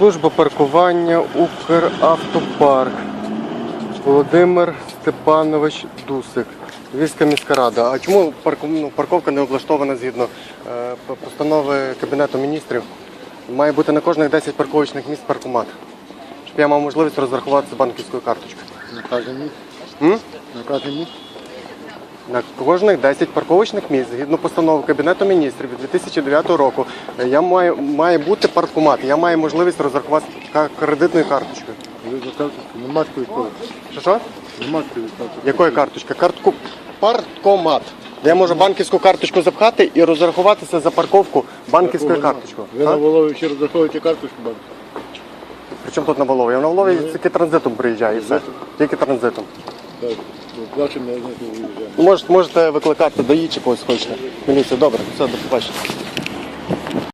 Служба паркування Укравтопарк. Володимир Степанович Дусик. Львівська міська рада. А чому ну, парковка не облаштована згідно е, постанови Кабінету міністрів? Має бути на кожних 10 парковочних місць паркомат. Щоб я мав можливість розрахуватися банківською карточкою. На кожен місць? На кожен місць? На кожних 10 парковочних місць, згідно постанови Кабінету міністрів від 2009 року, я маю, має бути паркомат. Я маю можливість розрахуватися кредитною карточкою. Нема. Що що? Нема. Якої карточки? Картку паркомат. Я можу банківську карточку запхати і розрахуватися за парковку банківською карточкою. Ви на Волові ще розраховуєте карточку банку? Причому тут на Волові? Я на Волові тільки транзитом приїжджаю і все. Тільки транзитом. Можете, викликати чи когось хочете. Міліцію, добре, все, до побачення.